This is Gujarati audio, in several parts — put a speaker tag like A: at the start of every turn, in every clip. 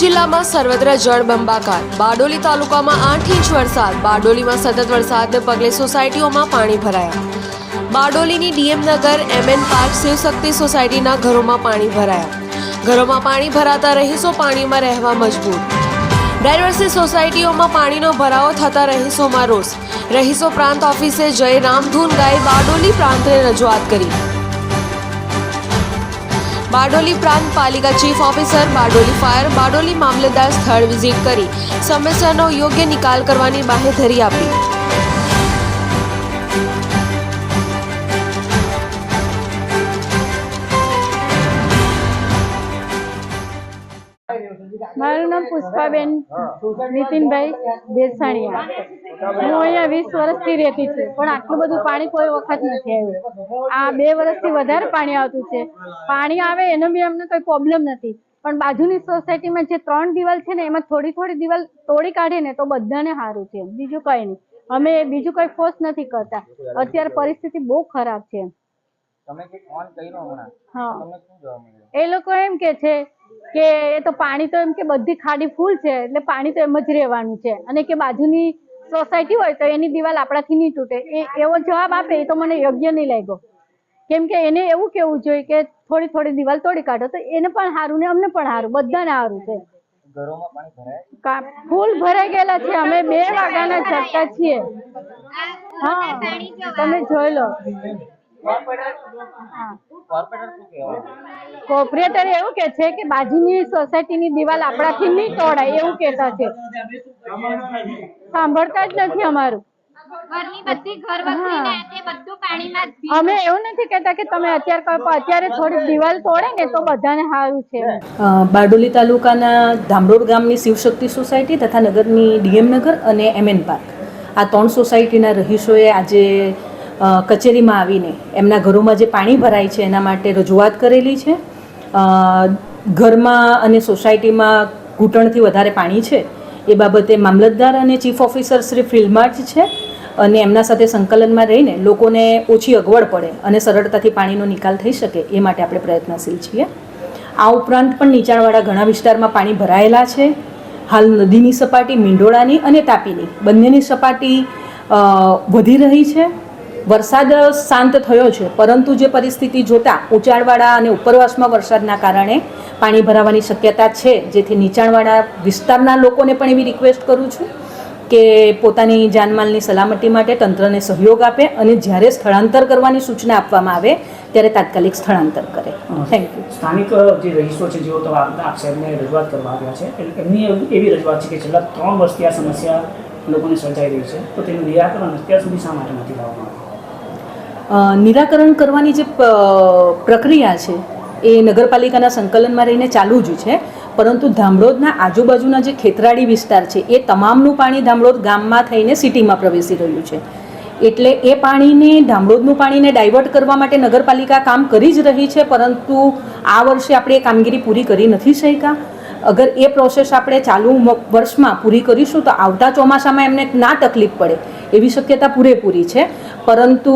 A: જિલ્લામાં સર્વત્ર જળબંબાકાર. બારડોલી તાલુકામાં આઠ ઇંચ વરસાદ. બારડોલીમાં સતત વરસાદને પગલે સોસાયટીઓમાં પાણી ભરાયા. બારડોલીની ડીએમ નગર, એમએન પાર્ક, શિવશક્તિ સોસાયટીના ઘરોમાં પાણી ભરાયા. ઘરોમાં પાણી ભરાતા રહીશો પાણીમાં રહેવા મજબૂર. ડાયવર્સી સોસાયટીઓમાં પાણીનો ભરાવો થતા રહીશોમાં રોષ. રહીશો પ્રાંત ઓફિસે જય રામધૂન ગાય બારડોલી પ્રાંતને રજૂઆત કરી. બારડોલી પ્રાંત પાલિકા chief officer, Bardoli fire, Bardoli mamlatdar સ્થળ વિઝિટ કરી સમસ્યાનો યોગ્ય નિકાલ કરવાની બાહેધરી આપી.
B: મારું નામ પુષ્પાબેન નીતિનભાઈ દેસાણીયા. હું અહીંયા વીસ વર્ષથી રહેતી છું પણ આટલું બધું પાણી કોઈ વખત નથી આવ્યું. આ બે વર્ષથી વધારે પાણી આવતું છે. પાણી આવે એનો બી અમને કોઈ પ્રોબ્લેમ નથી. પણ બાજુની સોસાયટીમાં જે ત્રણ દિવાલ છે ને એમાં થોડી થોડી દિવાલ તોડી કાઢે ને તો બધાને સારું છે બીજું કઈ નહીં. અમે બીજું કઈ ફોર્સ નથી કરતા. અત્યારે પરિસ્થિતિ બહુ ખરાબ છે. એ લોકો એમ કે છે કે એ તો પાણી તો એમ કે બધી ખાડી ફૂલ છે એટલે પાણી તો એમ જ રહેવાનું છે. અને કે બાજુની સોસાયટી હોય તો એની દિવાલ આપણાથી નહીં તૂટે. એ એવો જવાબ આપે એ તો મને યોગ્ય નહીં લાગ્યો. કેમ કે એને એવું કેવું જોઈએ કે થોડી થોડી દિવાલ તોડી કાઢો તો એને પણ સારું ને અમને પણ સારું બધાને સારું છે. ફૂલ ભરાઈ ગયેલા છે અમે બે વાગ્યાના ચડતા છીએ. હા તમે જોઈ લો. હા.
C: કોર્પોરેટર
B: એવું કે છે કે બાજુની સોસાયટીની દિવાલ આપણાથી નહીં તોડાય એવું કહેતા છે. સાંભળતા જ નથી અમારું. અમે એવું નથી કહેતા કે તમે અત્યારે અત્યારે થોડી દિવાલ તોડે ને તો બધાને સારું છે.
D: બારડોલી તાલુકાના ધામરોડ ગામની શિવશક્તિ સોસાયટી તથા નગરની ડીએમ નગર અને એમએન પાર્ક. આ ત્રણ સોસાયટીના રહીશોએ આજે કચેરીમાં આવીને એમના ઘરોમાં જે પાણી ભરાય છે એના માટે રજૂઆત કરેલી છે. ઘરમાં અને સોસાયટીમાં ઘૂંટણથી વધારે પાણી છે, એ બાબતે મામલતદાર અને ચીફ ઓફિસર શ્રી ફિલ્માર્ચ છે અને એમના સાથે સંકલનમાં રહીને લોકોને ઓછી અગવડ પડે અને સરળતાથી પાણીનો નિકાલ થઈ શકે એ માટે આપણે પ્રયત્નશીલ છીએ. આ ઉપરાંત પણ નીચાણવાળા ઘણા વિસ્તારમાં પાણી ભરાયેલા છે. હાલ નદીની સપાટી મીંડોળાની અને તાપીની. બંનેની સપાટી વધી રહી છે. વરસાદ શાંત થયો છે પરંતુ જે પરિસ્થિતિ જોતા ઊંચાણવાળા અને ઉપરવાસમાં વરસાદના કારણે પાણી ભરાવાની શક્યતા છે જેથી નીચાણવાળા વિસ્તારના લોકોને પણ એવી રિક્વેસ્ટ કરું છું કે પોતાની જાનમાલની સલામતી માટે તંત્રને સહયોગ આપે અને જ્યારે સ્થળાંતર કરવાની સૂચના આપવામાં આવે ત્યારે તાત્કાલિક સ્થળાંતર કરે. થેન્ક યુ
E: સ્થાનિક જે રહીશો છે જેઓ તો આપ સાહેબને રજૂઆત કરવા આવ્યા છે એમની એવી- રજૂઆત છે કે છેલ્લા ત્રણ વર્ષથી આ સમસ્યા લોકોને સર્જાઈ રહી છે તો તેનું નિરાકરણ અત્યાર સુધી શા માટે નથી લાવવામાં આવ્યું?
D: નિરાકરણ કરવાની જે પ્રક્રિયા છે, એ નગરપાલિકાના સંકલનમાં રહીને ચાલુ જ છે. પરંતુ ધામડોદના આજુબાજુના જે ખેતરાળી વિસ્તાર છે, એ તમામનું પાણી ધામડોદ ગામમાં થઈને સિટીમાં પ્રવેશી રહ્યું છે. એટલે એ પાણીને, ધામડોદનું પાણીને ડાયવર્ટ કરવા માટે નગરપાલિકા કામ કરી જ રહી છે, પરંતુ આ વર્ષે આપણે એ કામગીરી પૂરી કરી નથી શક્યા. અગર એ પ્રોસેસ આપણે ચાલુ વર્ષમાં પૂરી કરીશું, તો આવતા ચોમાસામાં એમને ના તકલીફ પડે, એવી શક્યતા પૂરેપૂરી છે. પરંતુ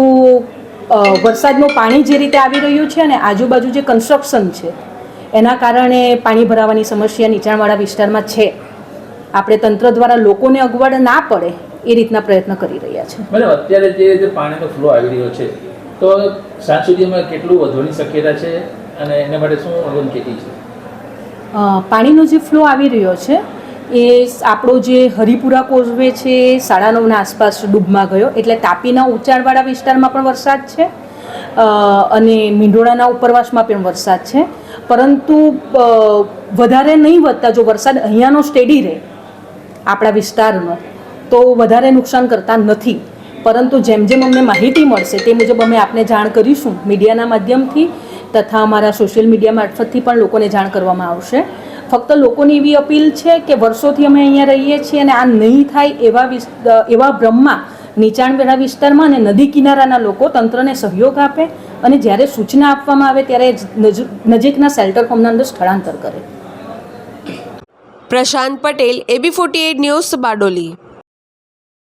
D: વરસાદનું પાણી જે રીતે આવી રહ્યું છે અને આજુબાજુ જે કન્સ્ટ્રક્શન છે એના કારણે પાણી ભરાવાની સમસ્યા નીચાણવાળા વિસ્તારમાં છે. આપણે તંત્ર દ્વારા લોકોને અગવડ ના પડે એ રીતના પ્રયત્ન કરી રહ્યા છે.
F: મેડમ અત્યારે જે જે પાણીનો ફ્લો આવી રહ્યો છે તો સાંજ સુધીમાં કેટલું વધવાની શક્યતા છે? અને એના માટે શું અગમચેતી છે?
D: પાણીનો જે ફ્લો આવી રહ્યો છે એ આપણો જે હરિપુરા કોઝવે છે એ સાડા નવના આસપાસ ડૂબમાં ગયો. એટલે તાપીના ઉંચાણવાળા વિસ્તારમાં પણ વરસાદ છે અને મીંઢોળાના ઉપરવાસમાં પણ વરસાદ છે. પરંતુ વધારે નહીં વધતા, જો વરસાદ અહીંયાનો સ્ટેડી રહે, આપણા વિસ્તારનો, તો વધારે નુકસાન કરતા નથી. પરંતુ જેમ જેમ અમને માહિતી મળશે, તે મુજબ અમે આપને જાણ કરીશું. મીડિયાના માધ્યમથી તથા અમારા સોશિયલ મીડિયા મારફતથી પણ લોકોને જાણ કરવામાં આવશે. ફક્ત લોકોની એવી અપીલ છે કે વર્ષોથી અમે અહીંયા રહીએ છીએ અને આ નહીં થાય એવા એવા ભ્રમમાં નીચાણવેળા વિસ્તારમાં અને નદી કિનારાના લોકો તંત્રને સહયોગ આપે અને જ્યારે સૂચના આપવામાં આવે ત્યારે નજ- નજીકના શેલ્ટર હોમના અંદર સ્થળાંતર કરે.
A: Prashant Patel AB forty news Bardoli.